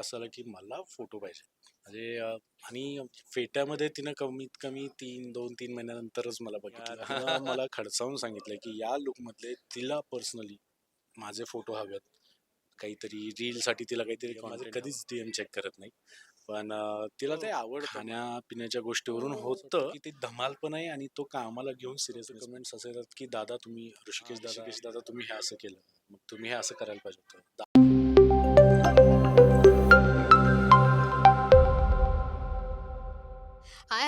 असं आलं की मला फोटो पाहिजे. म्हणजे आणि फेट्यामध्ये तिनं कमीत कमी तीन दोन तीन महिन्यानंतरच मला बघितलं. तिनं मला खडसावून सांगितलं की या लुकमधले तिला पर्सनली माझे फोटो हवेत. काहीतरी रीलसाठी तिला काहीतरी माझे कधीच डीएम चेक करत नाही. पण तिला ते आवड खाण्यापिण्याच्या गोष्टीवरून होतं की ते धमाल पण आहे आणि तो कामाला घेऊन सिरियस कमेंट्स असे येतात की दादा तुम्ही ऋषिकेश दादा ऋषिकेश दादा तुम्ही हे असं केलं. मग तुम्ही हे असं करायला पाहिजे होतं.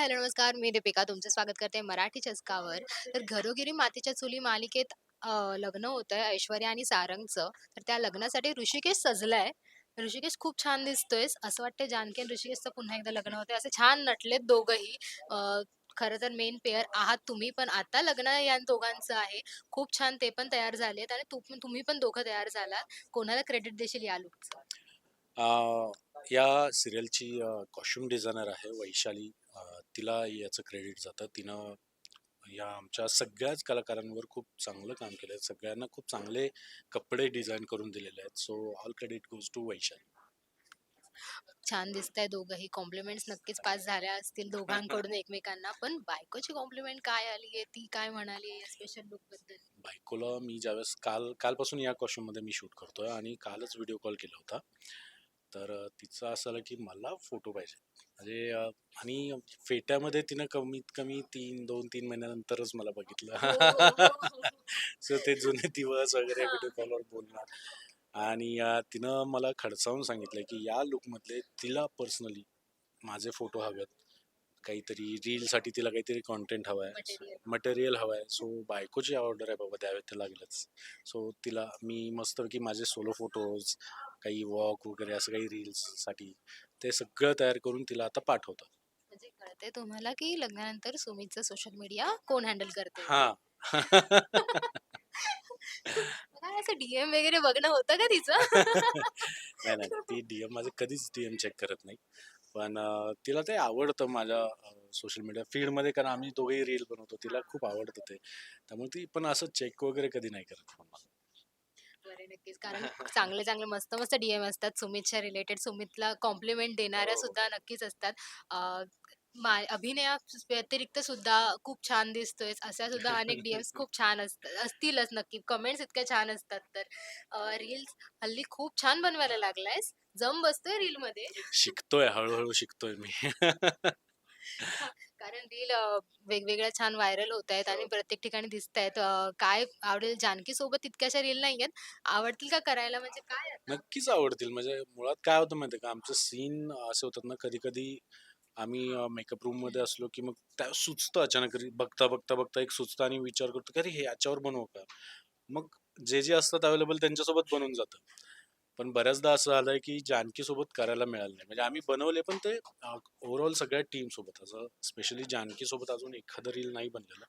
हॅलो नमस्कार. मी दीपिका तुमचं स्वागत करते मराठी चस्कावर. तर घरोघरी मातीच्या चुली मालिकेत लग्न लग्न होतंय ऐश्वर्या आणि सारंगचं. तर त्या लग्नासाठी ऋषिकेश सजलाय. ऋषिकेश खूप छान दिसतोयस. असं वाटतं जानकी आणि ऋषिकेशचं पुन्हा एकदा लग्न होतंय. असे छान नटलेत दोघंही. अ, खरं तर मेन पेअर आहात तुम्ही पण आता लग्न या दोघांचं आहे. खूप छान ते पण तयार झालेत आणि तू तुम्ही पण दोघं तयार झालात. कोणाला क्रेडिट देशील या लुकचं? अ, या सिरियलची कॉस्ट्युम डिझायनर आहे वैशाली. अ, तिला याचं क्रेडिट जातं. तिनं या आमच्या सगळ्याच कलाकारांवर खूप चांगलं काम केलं आहे सगळ्यांना खूप चांगले कपडे डिझाईन करून दिलेले आहेत. So all credit goes to Vaishali. छान दिसताय दोघंही. कॉम्प्लिमेंट्स नक्कीच पास झाल्या असतील दोघांकडून एकमेकांना. पण बायकोची कॉम्प्लिमेंट काय आली आहे? ती काय म्हणाली या स्पेशल लुकबद्दल? बायकोला मी ज्यावेळेस काल कालपासून या कॉस्ट्युममध्ये मी शूट करतोय आणि कालच व्हिडिओ कॉल केला होता. तर तिचं असं आलं की मला फोटो पाहिजे. म्हणजे आणि फेट्यामध्ये तिनं कमीत कमी तीन दोन तीन महिन्यानंतरच मला बघितलं. सो ते जुने दिवस वगैरे हा. व्हिडिओ कॉलवर बोलणार. आणि तिनं मला खडसावून सांगितलं की या लुकमधले तिला पर्सनली माझे फोटो हवेत. काहीतरी रीलसाठी तिला काहीतरी कॉन्टेंट हवं आहे. मटेरियल हवं आहे. सो बायकोची ऑर्डर आहे बाबा द्यावे ते लागलंच. सो तिला मी मस्तपैकी माझे सोलो फोटोज काही वॉक वगैरे असं काही रील्ससाठी ते सगळं तयार करून तिला आता पाठवतो. म्हणजे कळते तुम्हाला की लग्नानंतर सुमितचं सोशल मीडिया कोण हँडल करते हां. काय असं डीएम वगैरे बघणं होतं का तिचं? नाही नाही. ती डीएम माझे कधीच डीएम चेक करत नाही. पण तिला ते आवडतं माझ्या सोशल मीडिया फीडमध्ये कारण आम्ही दोघेही रील बनवतो तिला खूप आवडतं ते. त्यामुळे ती पण असं चेक वगैरे कधी नाही करत मला. बरे नक्कीच. कारण चांगले चांगले मस्त मस्त डीएम असतात. सुमितच्या रिलेटेड सुमितला कॉम्प्लिमेंट देणाऱ्या हो. सुद्धा नक्कीच असतात. अं, मा- अभिनया व्यतिरिक्त सुद्धा खूप छान दिसतोय अशा सुद्धा अनेक डीएम्स खूप छान असतात असतीलच नक्की. कमेंट्स इतक्या छान असतात तर. रील्स हल्ली खूप छान बनवायला लागलायस. जम बसतोय रील मध्ये शिकतोय हळूहळू शिकतोय मी. कारण रील वेगवेगळ्या छान व्हायरल होत आहेत आणि हो. प्रत्येक ठिकाणी दिसत आहेत काय आवडेल जानकी सोबत तितक्याशा रील नाही आहेत. आवडतील का करायला? म्हणजे काय आता? नक्कीच आवडतील. म्हणजे मुळात काय होतं माहितीये का? आमचं सीन असे होतात ना कधी कधी आम्ही मेकअप रूममध्ये असलो की मग त्या सुचतं अचानक री- बघता बघता बघता एक सुचतं आणि विचार करतो की अरे हे याच्यावर बनवू का? मग जे जे असतात अवेलेबल त्यांच्यासोबत बनवून जातं. पण बऱ्याचदा असं झालंय की जानकी सोबत करायला मिळालं नाही. म्हणजे आम्ही बनवले पण ते ओव्हरऑल सगळ्या टीम सोबत. असं स्पेशली जानकी सोबत अजून एखादं रील नाही बनलेलं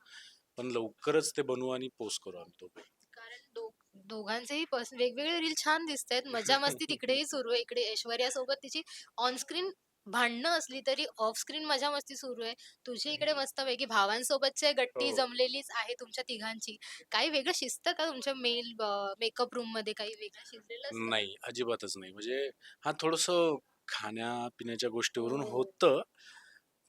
पण लवकरच ते बनवू आणि पोस्ट करू आम्ही तो कारण दो दोघांचेही वेगवेगळे रील छान दिसत आहेत मजा मस्ती तिकडेही सुरू आहे. इकडे ऐश्वर्या सोबत तिची ऑन स्क्रीन भांडणं असली तरी ऑफ स्क्रीन मजा मस्ती सुरू आहे तुझी इकडे मस्त पैकी भावांसोबतची गट्टी हो. जमलेलीच आहे तुमच्या तिघांची काही वेगळं शिस्त का तुमच्या मेल मेकअप रूममध्ये काही वेगळं शिजलेलं असतं? नाही अजिबातच नाही म्हणजे हा थोडस खाण्यापिण्याच्या गोष्टीवरून हो. होतं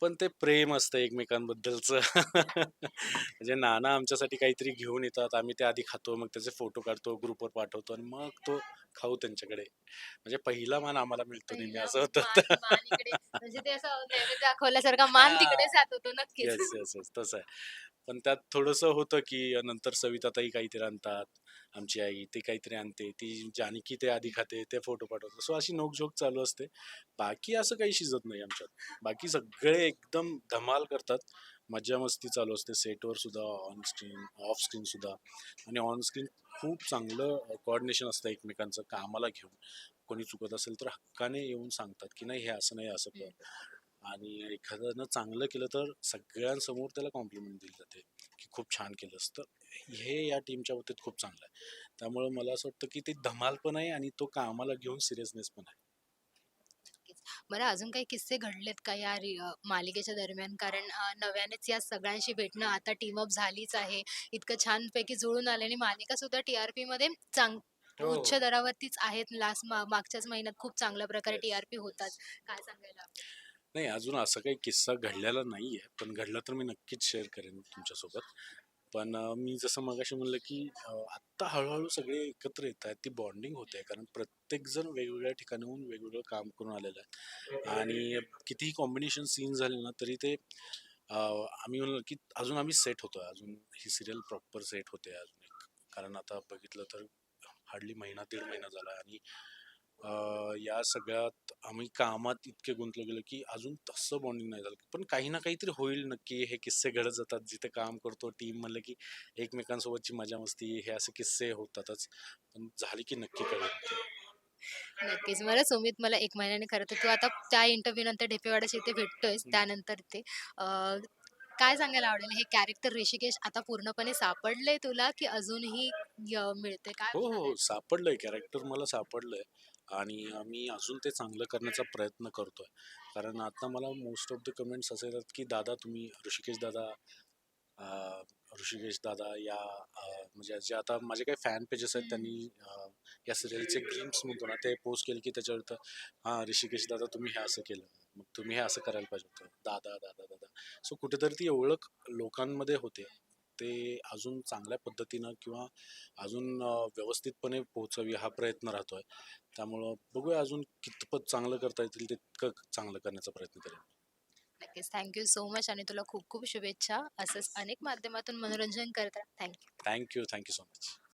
पण ते प्रेम असतं एकमेकांबद्दलचं म्हणजे नाना आमच्यासाठी काहीतरी घेऊन येतात आम्ही ते आधी खातो मग त्याचे फोटो काढतो ग्रुपवर पाठवतो आणि मग तो खाऊ त्यांच्याकडे. म्हणजे पहिला मान आम्हाला मिळतो नेहमी असं होतं. मान इकडे. म्हणजे ते असं नैवेद्य दाखवल्यासारखा मान. तिकडे जात होतो नक्कीच. येस येस येस तसं आहे. पण त्यात थोडंसं होतं की नंतर सविताताई काहीतरी आणतात आमची आई ते काहीतरी आणते. ती जानकी ते आधी खाते ते फोटो पाठवतो सो अशी नोकझोक चालू असते. बाकी असं काही शिजत नाही आमच्यात. बाकी सगळे एकदम धमाल करतात. मज्जा मस्ती चालू असते. सेटवर सुद्धा ऑन स्क्रीन ऑफ स्क्रीन सुद्धा. आणि ऑन स्क्रीन खूप चांगलं कोऑर्डिनेशन असतं एकमेकांचं कामाला घेऊन. कोणी चुकत असेल तर हक्काने येऊन सांगतात की नाही हे असं नाही असं कर. आणि एखाद्यानं चांगलं केलं तर सगळ्यांसमोर त्याला कॉम्प्लिमेंट दिली जाते की खूप छान केलंस तर हे या टीमच्या बाबतीत खूप चांगलं आहे. त्यामुळे मला असं वाटतं की ती धमाल पण आहे आणि तो कामाला घेऊन सिरियसनेस पण आहे. बरं अजून काही किस्से घडलेत का या रि- मालिकेच्या दरम्यान कारण नव्यानेच या सगळ्यांशी भेटणं आता टीम अप झालीच आहे इतकं छानपैकी जुळून आले आणि मालिका सुद्धा टीआरपी मध्ये चांग तो हो, उच्च हो. दरावरतीच आहेत लास्ट मागच्याच महिन्यात खूप चांगल्या प्रकारे Yes. टी-आर-पी होतात. काय सांगायला? नाही अजून असा काही किस्सा घडलेला नाहीये. पण घडला तर मी नक्कीच शेअर करेन तुमच्यासोबत. पण मी जसं मगाशी म्हणलं, की आत्ता हळूहळू सगळे एकत्र येत आहेत ती बॉन्डिंग होते कारण प्रत्येकजण वेगवेगळ्या ठिकाणाहून वेगवेगळं काम करून आलेलं आहे. आणि कितीही कॉम्बिनेशन सीन झाले ना, तरी ते आम्ही म्हणलो, की अजून आम्ही सेट होतोय. अजून ही सिरियल प्रॉपर सेट होते अजून एक. कारण आता बघितलं तर हार्डली महिना, दीड महिना झाला आणि अ, या सगळ्यात आम्ही कामात इतके गुंतलो गेलो, की अजून तसं बॉन्डिंग नाही झालं. पण काही ना काहीतरी होईल नक्की. हे किस्से घडत जातात. जिथे काम करतो टीम म्हणलं, की एकमेकांसोबतची मजा-मस्ती हे असे किस्से होतातच. पण झाली की नक्की कळेल. नक्कीच. बरं सुमित मला 1 महिन्याने खरं तर तू आता त्या इंटरव्ह्यू नंतर ढेपेवाडाच्या इथे भेटतोयस. हं. त्यानंतर ते अ, काय सांगायला आवडेल हे कॅरेक्टर ऋषिकेश आता पूर्णपणे सापडलंय तुला, की अजूनही य मिळते काय हो, हो, हो. सापडलंय कॅरेक्टर मला सापडलंय आणि आम्ही मी अजून ते चांगलं करण्याचा प्रयत्न करतो आहे कारण आता मला मोस्ट ऑफ द कमेंट्स असे येतात, की दादा तुम्ही ऋषिकेश दादा ऋषिकेश दादा या म्हणजे जे आता माझे काही फॅन पेजेस आहेत त्यांनी या सिरियलचे ग्रीम्स म्हणतो ना, ते पोस्ट केले, की त्याच्यावर हां, ऋषिकेश दादा तुम्ही हे असं केलं. मग तुम्ही हे असं करायला पाहिजे होतं. दादा, दादा, दादा. सो कुठेतरी ती ओळख लोकांमध्ये होते. ते अजून चांगल्या पद्धतीनं किंवा अजून व्यवस्थितपणे पोहोचावी हा प्रयत्न राहतोय. त्यामुळं बघूया अजून कितपत चांगलं करता येतील तितकं चांगलं करण्याचा प्रयत्न करेन. नक्कीच. थँक यू सो मच आणि तुला खूप खूप शुभेच्छा. असंच अनेक माध्यमातून मनोरंजन करत राहा. Thank you. Thank you, thank you so much.